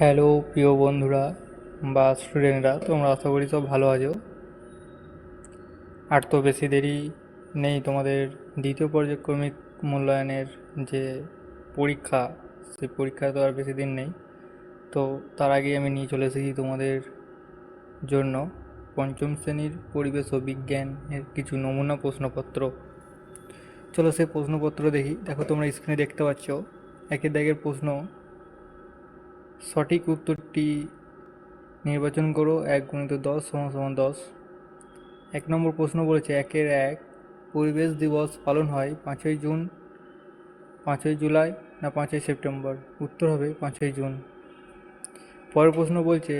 Hello, প্রিয় বন্ধুরা বা স্টুডেন্টরা তোমরা আশা করি সব ভালো আছো। আর তো বেশি দেরি নেই তোমাদের দ্বিতীয় পর্যায়ক্রমিক মূল্যায়নের যে পরীক্ষা, সেই পরীক্ষা তো আর বেশি দিন নেই। তো তার আগে আমি নিয়ে চলে এসেছি তোমাদের জন্য পঞ্চম শ্রেণির পরিবেশ ও বিজ্ঞানের কিছু নমুনা প্রশ্নপত্র। চলো সেই প্রশ্নপত্র দেখি। দেখো তোমরা স্ক্রিনে দেখতে পাচ্ছ, একের দাগের প্রশ্ন সঠিক উত্তরটি নির্বাচন করো। এক গুণিত দশ সমান সমান দশ। এক নম্বর প্রশ্ন বলেছে, একের এক পরিবেশ দিবস পালন হয় পাঁচই জুন, পাঁচই জুলাই না পাঁচই সেপ্টেম্বর? উত্তর হবে পাঁচই জুন। পরের প্রশ্ন বলছে,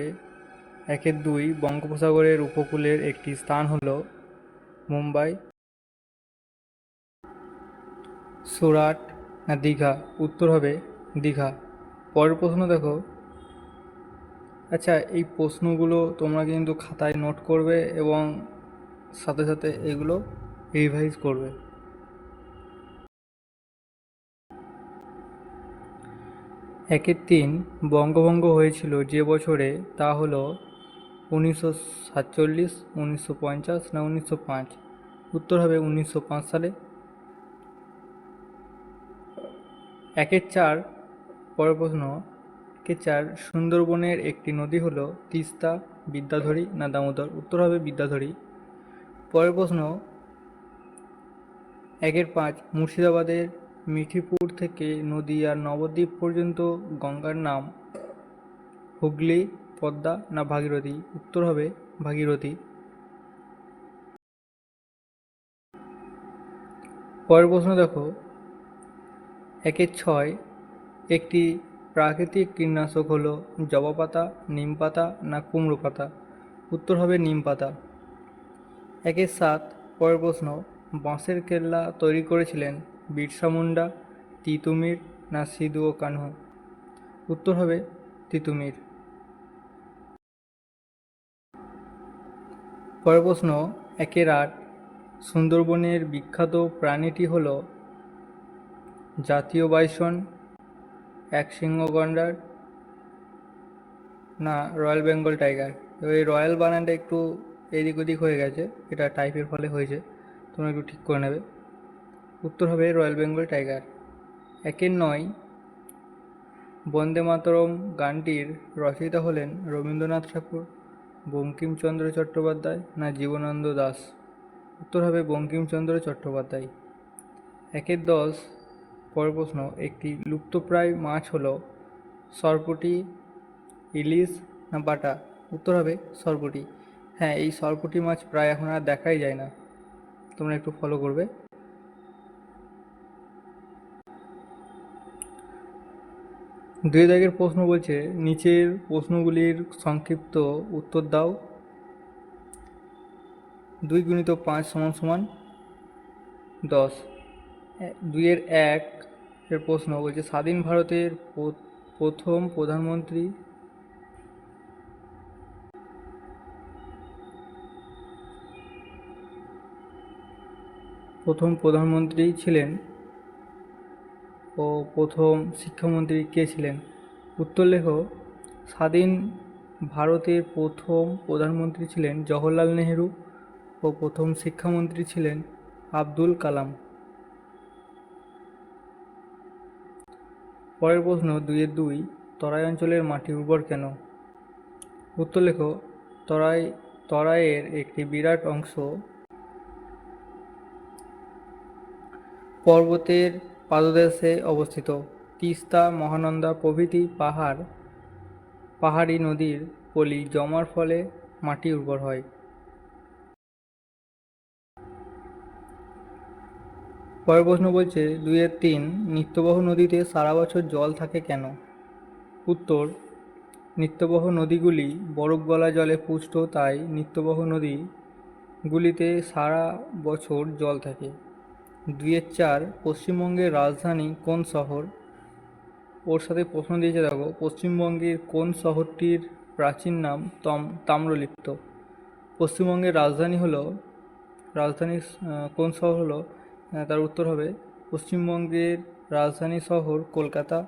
একের দুই বঙ্গোপসাগরের উপকূলের একটি স্থান হলো মুম্বাই, সুরাট না দীঘা? উত্তর হবে দীঘা। পরের প্রশ্ন দেখো। আচ্ছা এই প্রশ্নগুলো তোমরা কিন্তু খাতায় নোট করবে এবং সাথে সাথে এগুলো রিভাইজ করবে। একের তিন বঙ্গভঙ্গ হয়েছিল যে বছরে তা হলো উনিশশো সাতচল্লিশ, উনিশশো পঞ্চাশ না উনিশশো পাঁচ? উত্তর হবে উনিশশো পাঁচ সালে। একের চার পরের প্রশ্ন কে চার সুন্দরবনের একটি নদী হলো তিস্তা, বিদ্যাধরী না দামোদর? উত্তর হবে বিদ্যাধরী। পরের প্রশ্ন, একের পাঁচ, মুর্শিদাবাদের মিঠিপুর থেকে নদীয়ার নবদ্বীপ পর্যন্ত গঙ্গার নাম হুগলি, পদ্মা না ভাগীরথী? উত্তর হবে ভাগীরথী। পরের প্রশ্ন দেখো, একের ছয় একটি প্রাকৃতিক কীটনাশক হলো জবা পাতা নিম পাতা না কুমড়ো পাতা উত্তর হবে নিম পাতা একের সাত পরের প্রশ্ন, বাঁশের কেল্লা তৈরি করেছিলেন বিরসা মুন্ডা, তিতুমির না সিধু ও কানহু? উত্তর হবে তিতুমির। পরের প্রশ্ন একের আট সুন্দরবনের বিখ্যাত প্রাণীটি হল জাতীয় বাইসন এক সিংহ গন্ডার, না, রয়্যাল বেঙ্গল টাইগার। এবার এই রয়্যাল বানানটা একটু এদিক ওদিক হয়ে গেছে, এটা টাইপের ফলে হয়েছে, তোমরা একটু ঠিক করে নেবে। উত্তর হবে রয়্যাল বেঙ্গল টাইগার। একের নয়, বন্দে মাতরম গানটির রচয়িতা হলেন রবীন্দ্রনাথ ঠাকুর, বঙ্কিমচন্দ্র চট্টোপাধ্যায়, না, জীবনানন্দ দাস। উত্তর হবে বঙ্কিমচন্দ্র চট্টোপাধ্যায়। একের দশ পরের প্রশ্ন একটি লুপ্তপ্রায় মাছ হলো সরপুটি, ইলিশ না বাটা? উত্তর হবে সরপুটি। হ্যাঁ এই সরপুটি মাছ প্রায় এখন আর দেখাই যায় না। তোমরা একটু ফলো করবে। দুই দাগের প্রশ্ন বলছে, নিচের প্রশ্নগুলির সংক্ষিপ্ত উত্তর দাও। দুই গুণিত পাঁচ সমান সমান দশ। দুইয়ের এক এর প্রশ্ন বলছে, স্বাধীন ভারতের প্রথম প্রধানমন্ত্রী প্রথম প্রধানমন্ত্রী ছিলেন ও প্রথম শিক্ষামন্ত্রী কে ছিলেন? উত্তর লেখ, স্বাধীন ভারতের প্রথম প্রধানমন্ত্রী ছিলেন জওহরলাল নেহেরু ও প্রথম শিক্ষামন্ত্রী ছিলেন আব্দুল কালাম। পরের প্রশ্ন দুইয়ের দুই, তরাই অঞ্চলের মাটি উর্বর কেন? উত্তর লেখো, তরাই, তরাইয়ের একটি বিরাট অংশ পর্বতের পাদদেশে অবস্থিত। তিস্তা, মহানন্দা প্রভৃতি পাহাড়, পাহাড়ি নদীর পলি জমার ফলে মাটি উর্বর হয়। পরের প্রশ্ন বলছে, দুইয়ের তিন নিত্যবহ নদীতে সারা বছর জল থাকে কেন? উত্তর, নিত্যবহ নদীগুলি বরফ গলা জলে পুষ্ট, তাই নিত্যবহ নদীগুলিতে সারা বছর জল থাকে। দুইয়ের চার, পশ্চিমবঙ্গের রাজধানী কোন শহর? ওর সাথে প্রশ্ন দিয়েছে, দেখো, পশ্চিমবঙ্গের কোন শহরটির প্রাচীন নাম তম, তাম্রলিপ্ত? পশ্চিমবঙ্গের রাজধানী হলো রাজধানী কোন শহর হলো তার উত্তর হবে পশ্চিমবঙ্গের রাজধানী শহর কলকাতা।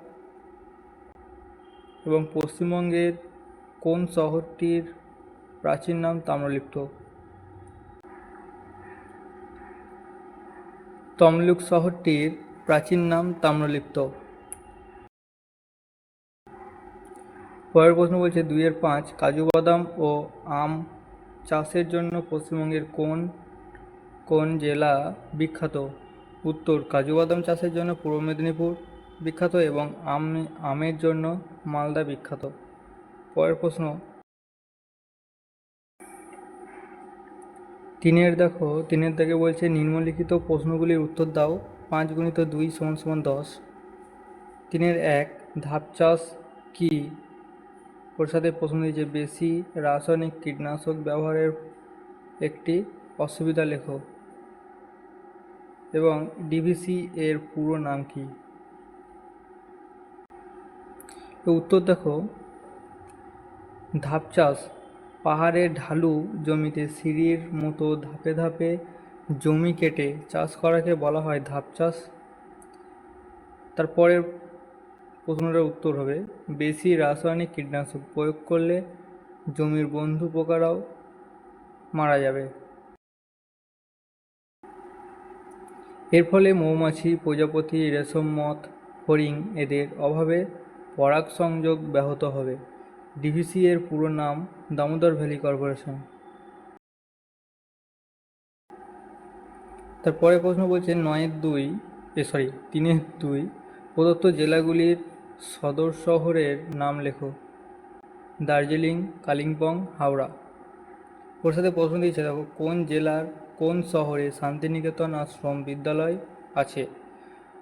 এবং পশ্চিমবঙ্গের কোন শহরটির প্রাচীন নাম তাম্রলিপ্ত? তমলুক শহরটির প্রাচীন নাম তাম্রলিপ্ত। পরের প্রশ্ন বলছে, দুইয়ের পাঁচ কাজু বাদাম ও আম চাষের জন্য পশ্চিমবঙ্গের কোন কোন জেলা বিখ্যাত? উত্তর কাজু বাদাম চাষের জন্য পূর্ব মেদিনীপুর বিখ্যাত এবং আম আমের জন্য মালদা বিখ্যাত। পরের প্রশ্ন। তিনের দেখো, তিনের দাগে বলছে, নিম্নলিখিত প্রশ্নগুলির উত্তর দাও, পাঁচ গুণিত দুই সমান সমান দশ। তিনের এক, ধাপ চাষ কি? ওর সাথে প্রশ্ন দিয়েছে, বেশি রাসায়নিক কীটনাশক ব্যবহারের একটি অসুবিধা লেখো। এবং ডিভিসি এর পুরো নাম কি? উত্তর দেখো। ধাপ চাষ, পাহাড়ে ঢালু জমিতে সিঁড়ির মতো ধাপে ধাপে জমি কেটে চাষ করাকে বলা হয় ধাপ চাষ। তারপরের প্রশ্নটার উত্তর হবে, বেশি রাসায়নিক কীটনাশক প্রয়োগ করলে জমির বন্ধু পোকারাও মারা যাবে। এর ফলে মৌমাছি, প্রজাপতি, রেশম মথ ফড়িং এদের অভাবে পরাগ সংযোগ ব্যাহত হবে। ডিভিসি এর পুরো নাম দামোদর ভ্যালি কর্পোরেশন। তারপরে প্রশ্ন বলছে, নয়ের দুই, এ সরি, তিনের দুই প্রদত্ত জেলাগুলির সদর শহরের নাম লেখো। দার্জিলিং, কালিম্পং, হাওড়া। ওর সাথে প্রশ্ন দিয়েছে, দেখো, কোন জেলার কোন শহরে শান্তিনিকেতন আশ্রম বিদ্যালয় আছে?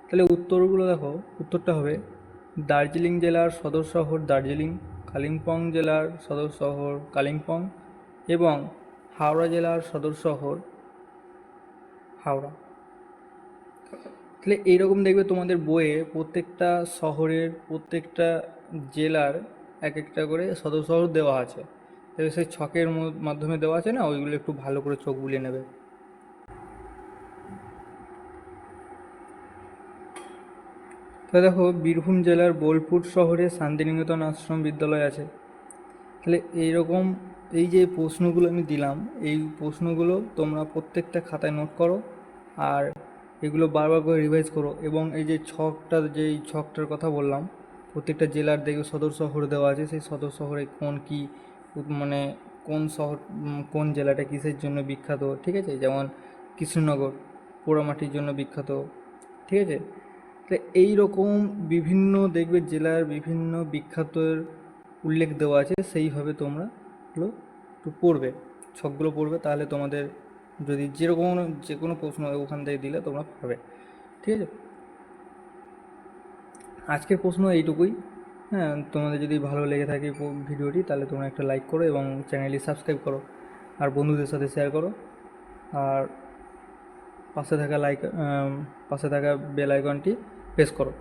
তাহলে উত্তরগুলো দেখো। উত্তরটা হবে দার্জিলিং জেলার সদর শহর দার্জিলিং, কালিম্পং জেলার সদর শহর কালিম্পং এবং হাওড়া জেলার সদর শহর হাওড়া। তাহলে এইরকম দেখবে তোমাদের বইয়ে প্রত্যেকটা শহরের প্রত্যেকটা জেলার এক একটা করে সদর শহর দেওয়া আছে। সেই ছকের মাধ্যমে দেওয়া আছে না? ওইগুলো একটু ভালো করে চোখ বুলিয়ে নেবে। তো দেখো, বীরভূম জেলার বোলপুর শহরে শান্তিনিকেতন আশ্রম বিদ্যালয় আছে। তাহলে এইরকম এই যে প্রশ্নগুলো আমি দিলাম, এই প্রশ্নগুলো তোমরা প্রত্যেকটা খাতায় নোট করো আর এগুলো বারবার করে রিভাইজ করো এবং এই যে ছকটা যেই ছকটার কথা বললাম, প্রত্যেকটা জেলার দেখবে সদর শহর দেওয়া আছে, সেই সদর শহরে কোন কি মানে কোন শহর কোন জেলাটা কিসের জন্য বিখ্যাত, ঠিক আছে? যেমন কৃষ্ণনগর, পোড়ামাটির জন্য বিখ্যাত, ঠিক আছে? তো এই রকম বিভিন্ন দেখবে জেলার বিভিন্ন বিখ্যাতের উল্লেখ দেওয়া আছে, সেইভাবে তোমরা এগুলো একটু পড়বে, ছকগুলো পড়বে, তাহলে তোমাদের যদি যেরকম যে কোনো প্রশ্ন ওখান থেকে দিলে তোমরা পাবে, ঠিক আছে? আজকের প্রশ্ন এইটুকুই হ্যাঁ তোমাদের যদি ভালো লেগে থাকে ভিডিওটি, তাহলে তোমরা একটা লাইক করো এবং চ্যানেলটি সাবস্ক্রাইব করো, আর বন্ধুদের সাথে শেয়ার করো, আর পাশে থাকা লাইক পাশে থাকা বেল আইকনটি প্রেস করো।